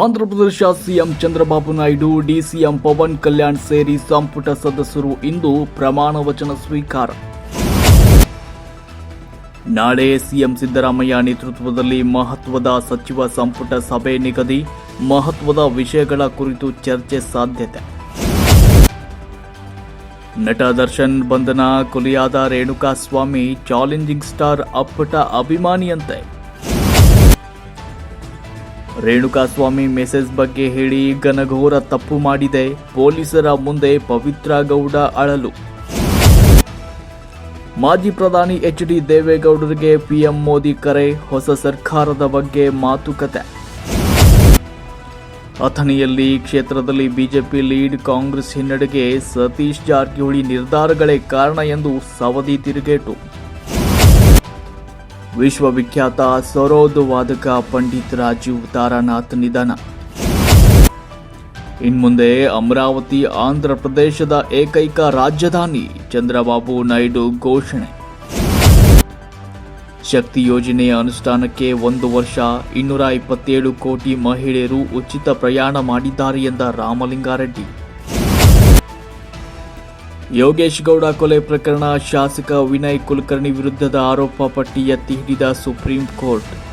Andhra Pradesh C M Chandrababu Naidu, D C M Pavan Kalyan ಸೇರಿ ಸಂಪುಟ ಸದಸ್ಯರು ಇಂದು ಪ್ರಮಾಣ ವಚನ ಸ್ವೀಕಾರ. ನಾಳೆ ಸಿಎಂ ಸಿದ್ದರಾಮಯ್ಯ ನೇತೃತ್ವದಲ್ಲಿ ಮಹತ್ವದ ಸಚಿವ ಸಂಪುಟ ಸಭೆ ನಿಗದಿ, ಮಹತ್ವದ ವಿಷಯಗಳ ಕುರಿತು ಚರ್ಚೆ ಸಾಧ್ಯತೆ. ನಟ ದರ್ಶನ್ ಬಂಧನ, ಕೊಲೆಯಾದ ರೇಣುಕಾಸ್ವಾಮಿ, ಚಾಲೆಂಜಿಂಗ್ ಸ್ಟಾರ್ ಅಪ್ಪಟ ಅಭಿಮಾನಿಯಂತೆ. ರೇಣುಕಾಸ್ವಾಮಿ ಮೆಸೇಜ್ ಬಗ್ಗೆ ಹೇಳಿ ಘನಘೋರ ತಪ್ಪು ಮಾಡಿದೆ. ಪೊಲೀಸರ ಮುಂದೆ ಪವಿತ್ರ ಗೌಡ ಅಳಲು. ಮಾಜಿ ಪ್ರಧಾನಿ ಎಚ್ ಡಿ ದೇವೇಗೌಡರಿಗೆ ಪಿಎಂ ಮೋದಿ ಕರೆ, ಹೊಸ ಸರ್ಕಾರದ ಬಗ್ಗೆ ಮಾತುಕತೆ. ಅಥಣಿಯಲ್ಲಿ ಕ್ಷೇತ್ರದಲ್ಲಿ ಬಿಜೆಪಿ ಲೀಡ್, ಕಾಂಗ್ರೆಸ್ ಹಿನ್ನಡೆಗೆ ಸತೀಶ್ ಜಾರಕಿಹೊಳಿ ನಿರ್ಧಾರಗಳೇ ಕಾರಣ ಎಂದು ಸವದಿ ತಿರುಗೇಟು. ವಿಶ್ವವಿಖ್ಯಾತ ಸರೋದ್ ವಾದಕ ಪಂಡಿತ್ ರಾಜೀವ್ ತಾರಾನಾಥ್ ನಿಧನ. ಇನ್ಮುಂದೆ ಅಮರಾವತಿ, ಆಂಧ್ರ ಪ್ರದೇಶದ ಏಕೈಕ ರಾಜಧಾನಿ ಚಂದ್ರಬಾಬು ನಾಯ್ಡು ಘೋಷಣೆ. ಶಕ್ತಿ ಯೋಜನೆಯ ಅನುಷ್ಠಾನಕ್ಕೆ ಒಂದು ವರ್ಷ, ಇನ್ನೂರ ಇಪ್ಪತ್ತೇಳು ಕೋಟಿ ಮಹಿಳೆಯರು ಉಚಿತ ಪ್ರಯಾಣ ಮಾಡಿದ್ದಾರೆ ಎಂದ ರಾಮಲಿಂಗಾರೆಡ್ಡಿ. ಯೋಗೇಶ್ ಗೌಡ ಕೊಲೆ ಪ್ರಕರಣ ಶಾಸಕ ವಿನಯ್ ಕುಲಕರ್ಣಿ ವಿರುದ್ಧದ ಆರೋಪ ಪಟ್ಟಿ ಎತ್ತಿ ಹಿಡಿದ ಸುಪ್ರೀಂ ಕೋರ್ಟ್.